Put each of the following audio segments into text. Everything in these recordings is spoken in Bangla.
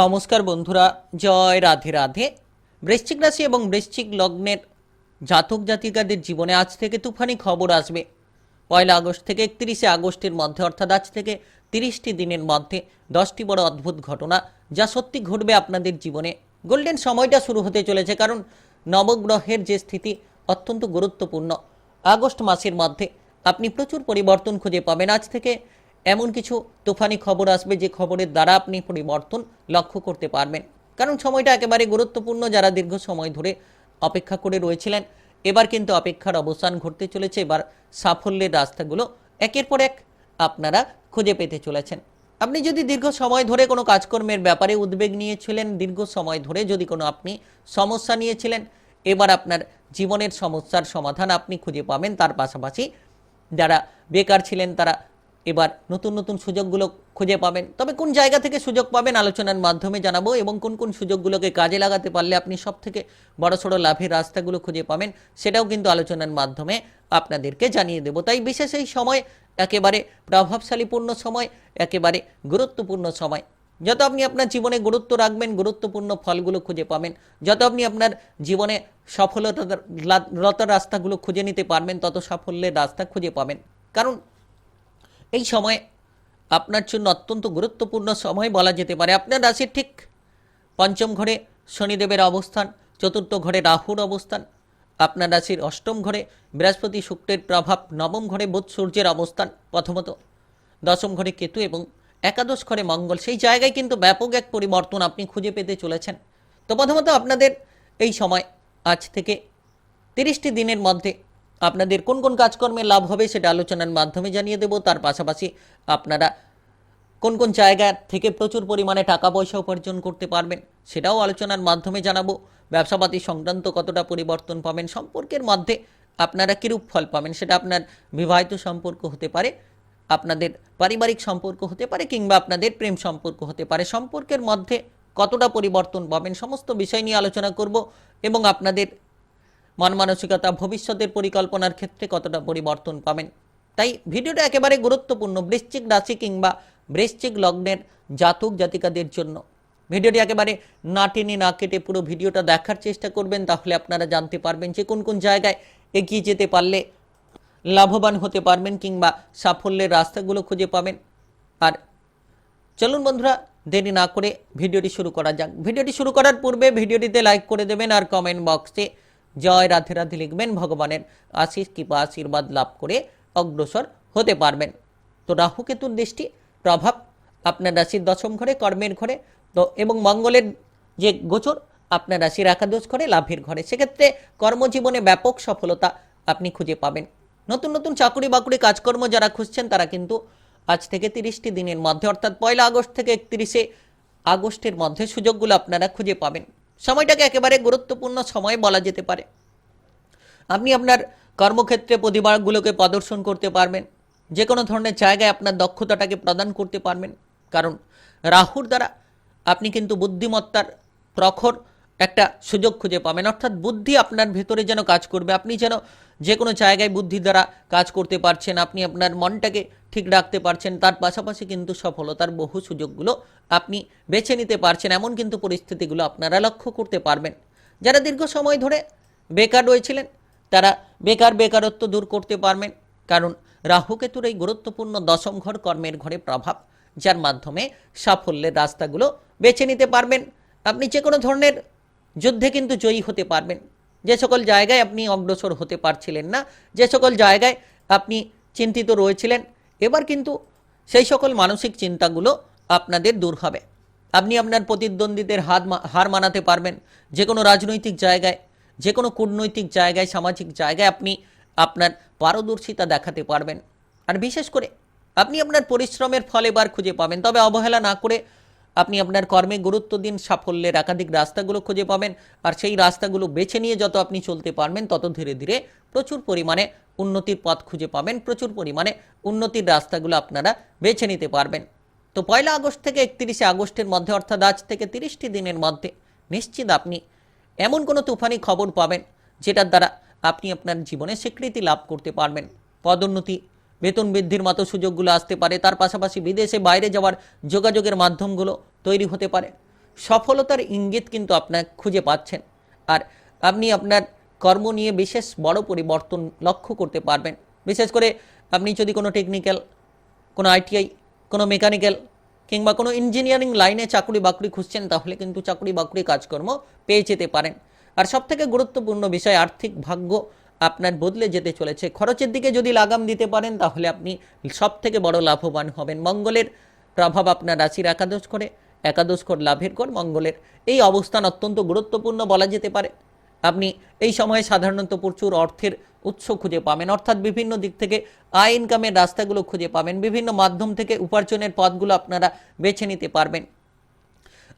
নমস্কার বন্ধুরা, জয় রাধে রাধে। বৃশ্চিক রাশি এবং বৃশ্চিক লগ্নের জাতক জাতিকাদের জীবনে আজ থেকে তুফানি খবর আসবে। পয়লা আগস্ট থেকে একত্রিশে আগস্টের মধ্যে, অর্থাৎ আজ থেকে তিরিশটি দিনের মধ্যে দশটি বড় অদ্ভুত ঘটনা যা সত্যি ঘটবে আপনাদের জীবনে। গোল্ডেন সময়টা শুরু হতে চলেছে কারণ নবগ্রহের যে স্থিতি অত্যন্ত গুরুত্বপূর্ণ। আগস্ট মাসের মধ্যে আপনি প্রচুর পরিবর্তন খুঁজে পাবেন। আজ থেকে এমন কিছু তুফানি খবর আসবে যে খবরের দ্বারা আপনি পরিবর্তন লক্ষ্য করতে পারবেন। কারণ সময়টা একেবারে গুরুত্বপূর্ণ যারা দীর্ঘ সময় ধরে অপেক্ষা করে রয়েছিলেন। এবার কিন্তু অপেক্ষার অবসান ঘটতে চলেছে। এবার সাফল্যের রাস্তাগুলো একের পর এক আপনারা খুঁজে পেতে চলেছেন। আপনি যদি দীর্ঘ সময় ধরে কোনো কাজকর্মের ব্যাপারে উদ্বেগ নিয়েছিলেন, দীর্ঘ সময় ধরে যদি কোনো আপনি সমস্যা নিয়েছিলেন, এবার আপনার জীবনের সমস্যার সমাধান আপনি খুঁজে পাবেন। তার পাশাপাশি যারা বেকার ছিলেন, তারা এবার নতুন নতুন সুযোগগুলো খুঁজে পাবেন। তবে কোন জায়গা থেকে সুযোগ পাবেন আলোচনার মাধ্যমে জানাব এবং কোন কোন সুযোগগুলোকে কাজে লাগাতে পারলে আপনি সব থেকে বড় সড়ো লাভের রাস্তাগুলো খুঁজে পাবেন সেটাও কিন্তু আলোচনার মাধ্যমে আপনাদেরকে জানিয়ে দেবো। তাই বিশেষ এই সময়, একেবারে প্রভাবশালীপূর্ণ সময়, একেবারে গুরুত্বপূর্ণ সময়। যত আপনি আপনার জীবনে গুরুত্ব রাখবেন, গুরুত্বপূর্ণ ফলগুলো খুঁজে পাবেন। যত আপনি আপনার জীবনে সফলতারত রাস্তাগুলো খুঁজে নিতে পারবেন, তত সাফল্যের রাস্তা খুঁজে পাবেন। কারণ এই সময় আপনার জন্য অত্যন্ত গুরুত্বপূর্ণ সময় বলা যেতে পারে। আপনার রাশির ঠিক পঞ্চম ঘরে শনিদেবের অবস্থান, চতুর্থ ঘরে রাহুর অবস্থান, আপনার রাশির অষ্টম ঘরে বৃহস্পতি শুক্রের প্রভাব, নবম ঘরে বোধ সূর্যের অবস্থান প্রথমত, দশম ঘরে কেতু এবং একাদশ ঘরে মঙ্গল। সেই জায়গায় কিন্তু ব্যাপক এক পরিবর্তন আপনি খুঁজে পেতে চলেছেন। তো প্রথমত আপনাদের এই সময় আজ থেকে তিরিশটি দিনের মধ্যে আপনাদের কোন কোন কাজকর্মে লাভ হবে সেটা আলোচনার মাধ্যমে জানিয়ে দেব। তার পাশাপাশি আপনারা কোন কোন জায়গা থেকে প্রচুর পরিমাণে টাকা পয়সা উপার্জন করতে পারবেন সেটাও আলোচনার মাধ্যমে জানাব। ব্যবসাপাতি সংক্রান্ত কতটা পরিবর্তন পাবেন সম্পর্কের মধ্যে আপনারা কীরূপ ফল পাবেন সেটা আপনার বিবাহিত সম্পর্ক হতে পারে, আপনাদের পারিবারিক সম্পর্ক হতে পারে কিংবা আপনাদের প্রেম সম্পর্ক হতে পারে। সম্পর্কের মধ্যে কতটা পরিবর্তন পাবেন সমস্ত বিষয় নিয়ে আলোচনা করব এবং আপনাদের মন মানসিকতা ভবিষ্যতের পরিকল্পনার ক্ষেত্রে কতটা পরিবর্তন পাবেন? তাই ভিডিওটা একেবারে গুরুত্বপূর্ণ, বৃশ্চিক রাশি কিংবা বৃশ্চিক লগ্নের জাতক জাতিকাদের জন্য। ভিডিওটি একেবারে না টেনে না কেটে পুরো ভিডিওটা দেখার চেষ্টা করবেন, তাহলে আপনারা জানতে পারবেন যে কোন কোন জায়গায় এগিয়ে যেতে পারলে লাভবান হতে পারবেন কিংবা সাফল্যের রাস্তাগুলো খুঁজে পাবেন। আর চলুন বন্ধুরা, দেরি না করে ভিডিওটি শুরু করা যাক। ভিডিওটি শুরু করার পূর্বে ভিডিওটিতে লাইক করে দেবেন আর কমেন্ট বক্সে জয় রাধে রাধে লিখবেন, ভগবানের আশিস কৃপা, আশীর্বাদ লাভ করে অগ্রসর হতে পারবেন। তো রাহু কেতুর দৃষ্টি, প্রভাব, আপনার রাশির দশম ঘরে, কর্মের ঘরে, তো এবং মঙ্গলের যে গোচর, আপনার রাশির একাদশ ঘরে, লাভের ঘরে। সেক্ষেত্রে কর্মজীবনে ব্যাপক সফলতা আপনি খুঁজে পাবেন। নতুন নতুন চাকরি বাকরি কাজকর্ম যারা খুঁজছেন, তারা কিন্তু আজ থেকে তিরিশটি দিনের মধ্যে, অর্থাৎ পয়লা আগস্ট থেকে একত্রিশে আগস্টের মধ্যে সুযোগগুলো আপনারা খুঁজে পাবেন। সময়টাকে একেবারে গুরুত্বপূর্ণ সময় বলা যেতে পারে। আপনি আপনার কর্মক্ষেত্রে প্রতিভাগুলোকে প্রদর্শন করতে পারবেন। যে কোনো ধরনের জায়গায় আপনার দক্ষতাটাকে প্রদান করতে পারবেন। কারণ রাহুর দ্বারা আপনি কিন্তু বুদ্ধিমত্তার প্রখর একটা সুযোগ খুঁজে পাবেন। অর্থাৎ বুদ্ধি আপনার ভেতরে যেন কাজ করবে। আপনি যেন যে কোনো জায়গায় বুদ্ধি দ্বারা কাজ করতে পারছেন। আপনি আপনার মনটাকে ঠিক রাখতে পারছেন, তার পাশাপাশি কিন্তু সফলতার বহু সুযোগগুলো আপনি বেছে নিতে পারছেন, এমন কিন্তু পরিস্থিতিগুলো আপনারা লক্ষ্য করতে পারবেন। যারা দীর্ঘ সময় ধরে বেকার রয়েছিলেন, তারা বেকার বেকারত্ব দূর করতে পারবেন, কারণ রাহুকেতুর এই গুরুত্বপূর্ণ দশম ঘর কর্মের ঘরে প্রভাব, যার মাধ্যমে সাফল্যের রাস্তাগুলো বেছে নিতে পারবেন। আপনি যে কোনো ধরনের যুদ্ধে কিন্তু জয়ী হতে পারবেন। যে সকল জায়গায় আপনি অগ্রসর হতে পারছিলেন না, যে সকল জায়গায় আপনি চিন্তিত রয়েছিলেন এবার কিন্তু সেই সকল মানসিক চিন্তাগুলো আপনাদের দূর হবে। আপনি আপনার প্রতিদ্বন্দ্বীদের হাত হার মানাতে পারবেন। যে কোনো রাজনৈতিক জায়গায়, যে কোনো কূটনৈতিক জায়গায়, সামাজিক জায়গায় আপনি আপনার পারদর্শিতা দেখাতে পারবেন। আর বিশেষ করে আপনি আপনার পরিশ্রমের ফল এবার খুঁজে পাবেন। তবে অবহেলা না করে আপনি আপনার কর্মে গুরুত্ব দিন, সাফল্যের একাধিক রাস্তাগুলো খুঁজে পাবেন আর সেই রাস্তাগুলো বেছে নিয়ে যত আপনি চলতে পারবেন, তত ধীরে ধীরে প্রচুর পরিমাণে উন্নতির পথ খুঁজে পাবেন, প্রচুর পরিমাণে উন্নতির রাস্তাগুলো আপনারা বেছে নিতে পারবেন। তো পয়লা আগস্ট থেকে একত্রিশে আগস্টের মধ্যে, অর্থাৎ আজ থেকে তিরিশটি দিনের মধ্যে নিশ্চিত আপনি এমন কোনো তুফানি খবর পাবেন, যেটার দ্বারা আপনি আপনার জীবনে স্বীকৃতি লাভ করতে পারবেন। পদোন্নতি বেতন বৃদ্ধির মতো সুযোগগুলো আসতে পারে। তার পাশাপাশি বিদেশে বাইরে যাওয়ার যোগাযোগের মাধ্যমগুলো তৈরি হতে পারে। সফলতার ইঙ্গিত কিন্তু আপনার খুঁজে পাচ্ছেন। আর আপনি আপনার কর্ম নিয়ে বিশেষ বড় পরিবর্তন লক্ষ্য করতে পারবেন। বিশেষ করে আপনি যদি কোনো টেকনিক্যাল কোনো আইটিআই কোনো মেকানিক্যাল কিংবা কোনো ইঞ্জিনিয়ারিং লাইনে চাকরি বাকরি খুঁজছেন, তাহলে কিন্তু চাকরি বাকরি কাজকর্ম পেয়ে যেতে পারেন। আর সবথেকে গুরুত্বপূর্ণ বিষয় আর্থিক ভাগ্য। আপনার বদলে যেতে চলেছে। খরচের দিকে যদি লাগাম দিতে পারেন, তাহলে আপনি সব থেকে বড় লাভবান হবেন। মঙ্গলের প্রভাব আপনার রাশির একাদশ করে, একাদশ কর লাভের কর মঙ্গলের। এই অবস্থান অত্যন্ত গুরুত্বপূর্ণ বলা যেতে পারে। আপনি এই সময়ে সাধারণত প্রচুর অর্থের উৎস খুঁজে পাবেন, অর্থাৎ বিভিন্ন দিক থেকে আয় ইনকামের রাস্তাগুলো খুঁজে পাবেন, বিভিন্ন মাধ্যম থেকে উপার্জনের পথগুলো আপনারা বেছে নিতে পারবেন।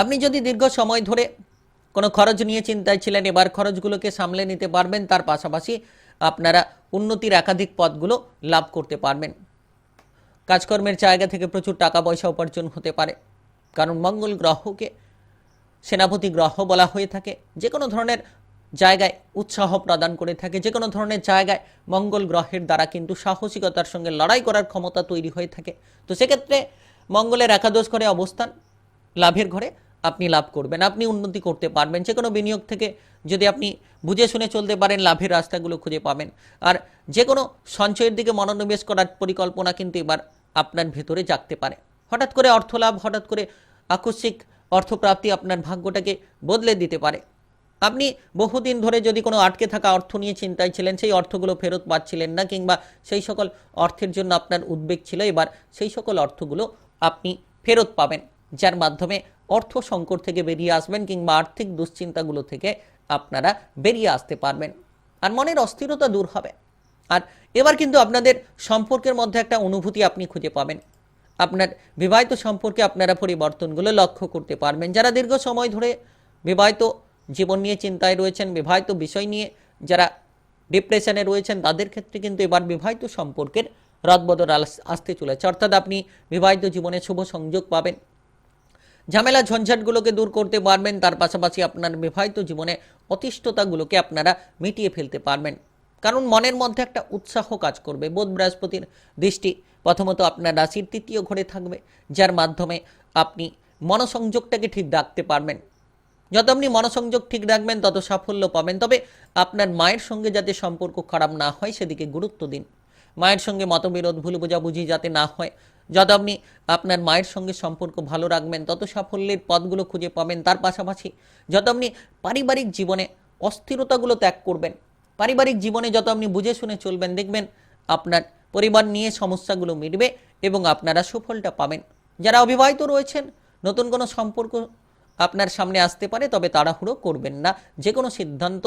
আপনি যদি দীর্ঘ সময় ধরে কোনো খরচ নিয়ে চিন্তায় ছিলেন, এবার খরচগুলোকে সামলে নিতে পারবেন, তার পাশাপাশি আপনারা উন্নতির একাধিক পথগুলো লাভ করতে পারবেন। কাজকর্মের জায়গা থেকে প্রচুর টাকা পয়সা উপার্জন হতে পারে। কারণ মঙ্গল গ্রহকে সেনাপতি গ্রহ বলা হয়ে থাকে। যে কোনো ধরনের জায়গায় উৎসাহ প্রদান করে থাকে। যে কোনো ধরনের জায়গায় মঙ্গল গ্রহের দ্বারা কিন্তু সাহসিকতার সঙ্গে লড়াই করার ক্ষমতা তৈরি হয়ে থাকে। তো সেক্ষেত্রে মঙ্গলের একাদশ ঘরে অবস্থান, লাভের ঘরে আপনি লাভ করবেন, আপনি উন্নতি করতে পারবেন। যে কোনো বিনিয়োগ থেকে যদি আপনি বুঝে শুনে চলতে পারেন, লাভের রাস্তাগুলো খুঁজে পাবেন। আর যে কোনো সঞ্চয়ের দিকে মনোনিবেশ করার পরিকল্পনা কিন্তু এবার আপনার ভেতরে জাগতে পারে। হঠাৎ করে অর্থ লাভ, হঠাৎ করে আকস্মিক অর্থপ্রাপ্তি আপনার ভাগ্যটাকে বদলে দিতে পারে। আপনি বহুদিন ধরে যদি কোনো আটকে থাকা অর্থ নিয়ে চিন্তায় ছিলেন, সেই অর্থগুলো ফেরত পাচ্ছিলেন না, কিংবা সেই সকল অর্থের জন্য আপনার উদ্বেগ ছিল, এবার সেই সকল অর্থগুলো আপনি ফেরত পাবেন। যার মাধ্যমে অর্থ সংকট থেকে বেরিয়ে আসবেন কিংবা আর্থিক দুশ্চিন্তাগুলো থেকে আপনারা বেরিয়ে আসতে পারবেন আর মনের অস্থিরতা দূর হবে। আর এবার কিন্তু আপনাদের সম্পর্কের মধ্যে একটা অনুভূতি আপনি খুঁজে পাবেন। আপনার বিবাহিত সম্পর্কে আপনারা পরিবর্তনগুলো লক্ষ্য করতে পারবেন। যারা দীর্ঘ সময় ধরে বিবাহিত জীবন নিয়ে চিন্তায় রয়েছেন, বিবাহিত বিষয় নিয়ে যারা ডিপ্রেশনে রয়েছেন, তাদের ক্ষেত্রে কিন্তু এবার বিবাহিত সম্পর্কের রদবদল আসতে চলেছে। অর্থাৎ আপনি বিবাহিত জীবনে শুভ সংযোগ পাবেন। ঝামেলা ঝঞ্ঝাটগুলোকে দূর করতে পারবেন, তার পাশাপাশি আপনার বিবাহিত জীবনে অতিষ্ঠতাগুলোকে আপনারা মিটিয়ে ফেলতে পারবেন। কারণ মনের মধ্যে একটা উৎসাহ কাজ করবে, বোধ বৃহস্পতির দৃষ্টি। প্রথমত আপনার রাশির তৃতীয় ঘরে থাকবে, যার মাধ্যমে আপনি মনসংযোগটাকে ঠিক রাখতে পারবেন। যত আপনি মনসংযোগ ঠিক রাখবেন, তত সাফল্য পাবেন। তবে আপনার মায়ের সঙ্গে যাতে সম্পর্ক খারাপ না হয়, সেদিকে গুরুত্ব দিন। মায়ের সঙ্গে মতবিরোধ, ভুল বোঝাবুঝি যাতে না হয় যত আপনি আপনার মায়ের সঙ্গে সম্পর্ক ভালো রাখবেন, তত সাফল্যের পথগুলো খুঁজে পাবেন। তার পাশাপাশি যত আপনি পারিবারিক জীবনে অস্থিরতাগুলো ত্যাগ করবেন, পারিবারিক জীবনে যত আপনি বুঝে শুনে চলবেন, দেখবেন আপনার পরিবার নিয়ে সমস্যাগুলো মিটবে এবং আপনারা সুফলটা পাবেন। যারা অবিবাহিত রয়েছেন, নতুন কোনো সম্পর্ক আপনার সামনে আসতে পারে, তবে তাড়াহুড়ো করবেন না। যে কোনো সিদ্ধান্ত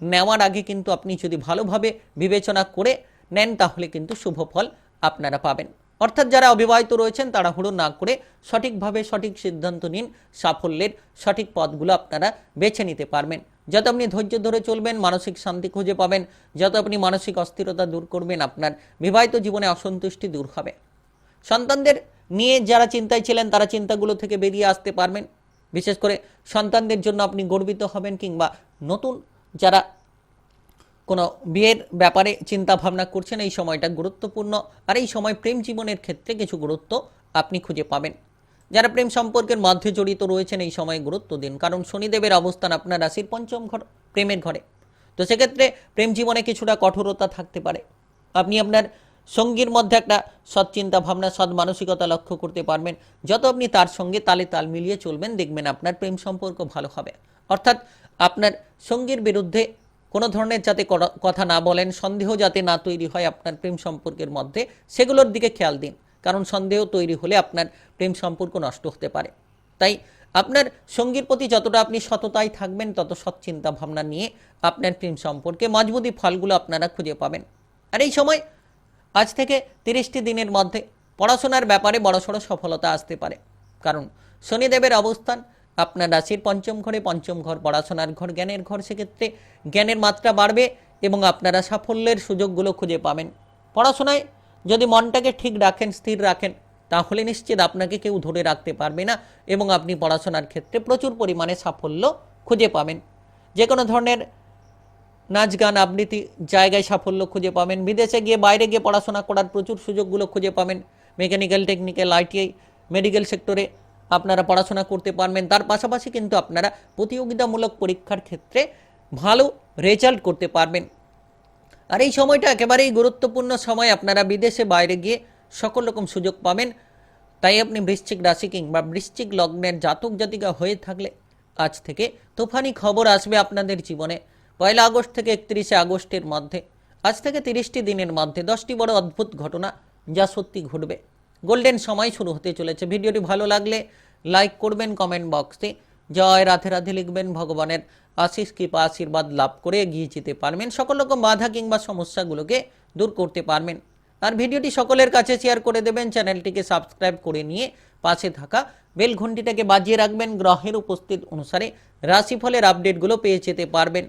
নেওয়ার আগে কিন্তু আপনি যদি ভালোভাবে বিবেচনা করে নেন, তাহলে কিন্তু শুভ ফল আপনারা পাবেন। অর্থাৎ যারা অবিবাহিত রয়েছেন তাড়াহুড়ো না করে সঠিকভাবে সঠিক সিদ্ধান্ত নিন, সাফল্যের সঠিক পথগুলো আপনারা বেছে নিতে পারবেন। যত আপনি ধৈর্য ধরে চলবেন, মানসিক শান্তি খুঁজে পাবেন, যত আপনি মানসিক অস্থিরতা দূর করবেন, আপনার বিবাহিত জীবনে অসন্তুষ্টি দূর হবে। সন্তানদের নিয়ে যারা চিন্তায় ছিলেন, তারা চিন্তাগুলো থেকে বেরিয়ে আসতে পারবেন। বিশেষ করে সন্তানদের জন্য আপনি গর্বিত হবেন কিংবা নতুন যারা কোনো বিয়ের ব্যাপারে চিন্তা ভাবনা করছেন, এই সময়টা গুরুত্বপূর্ণ। আর এই সময় প্রেম জীবনের ক্ষেত্রে কিছু গুরুত্ব আপনি খুঁজে পাবেন। যারা প্রেম সম্পর্কের মধ্যে জড়িত রয়েছেন, এই সময় গুরুত্ব দিন। কারণ শনিদেবের অবস্থান আপনার রাশির পঞ্চম ঘর, প্রেমের ঘরে। তো সেক্ষেত্রে প্রেম জীবনে কিছুটা কঠোরতা থাকতে পারে। আপনি আপনার সঙ্গীর মধ্যে একটা সৎ চিন্তা ভাবনা সৎ মানসিকতা লক্ষ্য করতে পারবেন। যত আপনি তার সঙ্গে তালে তাল মিলিয়ে চলবেন, দেখবেন আপনার প্রেম সম্পর্ক ভালো হবে। অর্থাৎ আপনার সঙ্গীর বিরুদ্ধে কোনো ধরনের যাতে কথা না বলেন, সন্দেহ যাতে না তৈরি হয় আপনার প্রেম সম্পর্কের মধ্যে, সেগুলোর দিকে খেয়াল দিন। কারণ সন্দেহ তৈরি হলে আপনার প্রেম সম্পর্ক নষ্ট হতে পারে। তাই আপনার সঙ্গীর প্রতি যতটা আপনি সততায় থাকবেন, তত সৎ চিন্তা ভাবনা নিয়ে আপনার প্রেম সম্পর্কে মজবুতি ফলগুলো আপনারা খুঁজে পাবেন। আর এই সময় আজ থেকে তিরিশটি দিনের মধ্যে পড়াশোনার ব্যাপারে বড়সড় সফলতা আসতে পারে। কারণ শনিদেবের অবস্থান আপনার রাশির পঞ্চম ঘরে পঞ্চম ঘর, পড়াশোনার ঘর, জ্ঞানের ঘর, সেক্ষেত্রে জ্ঞানের মাত্রা বাড়বে এবং আপনারা সাফল্যের সুযোগগুলো খুঁজে পাবেন। পড়াশোনায় যদি মনটাকে ঠিক রাখেন, স্থির রাখেন, তাহলে নিশ্চিত আপনাকে কেউ ধরে রাখতে পারবে না এবং আপনি পড়াশোনার ক্ষেত্রে প্রচুর পরিমাণে সাফল্য খুঁজে পাবেন। যে কোনো ধরনের নাচ, গান, আবৃত্তি জায়গায় সাফল্য খুঁজে পাবেন। বিদেশে গিয়ে বাইরে গিয়ে পড়াশোনা করার প্রচুর সুযোগগুলো খুঁজে পাবেন। মেকানিক্যাল, টেকনিক্যাল, আইটিআই, মেডিকেল সেক্টরে আপনারা পড়াশোনা করতে পারবেন। তার পাশাপাশি কিন্তু আপনারা প্রতিযোগিতামূলক পরীক্ষার ক্ষেত্রে ভালো রেজাল্ট করতে পারবেন। আর এই সময়টা একেবারেই গুরুত্বপূর্ণ সময়। আপনারা বিদেশে বাইরে গিয়ে সকল রকম সুযোগ পাবেন। তাই আপনি বৃশ্চিক রাশি কিংবা বৃশ্চিক লগ্নের জাতক জাতিকা হয়ে থাকলে আজ থেকে তুফানি খবর আসবে আপনাদের জীবনে। পয়লা আগস্ট থেকে একত্রিশে আগস্টের মধ্যে। আজ থেকে তিরিশটি দিনের মধ্যে দশটি বড় অদ্ভুত ঘটনা যা সত্যি ঘটবে। গোল্ডেন সময় শুরু হতে চলেছে। ভিডিওটি ভালো লাগলে লাইক করবেন, কমেন্ট বক্সে। জয় রাধে রাধে লিখবেন ভগবানের আশিস, কৃপা, আশীর্বাদ লাভ করে এগিয়ে যেতে পারবেন। সকল রকম বাধা কিংবা সমস্যাগুলোকে দূর করতে পারবেন। আর ভিডিওটি সকলের কাছে শেয়ার করে দেবেন। চ্যানেলটিকে সাবস্ক্রাইব করে নিয়ে পাশে থাকা বেল ঘন্টিটাকে বাজিয়ে রাখবেন। গ্রহের উপস্থিত অনুসারে রাশিফলের আপডেটগুলো পেয়ে যেতে পারবেন।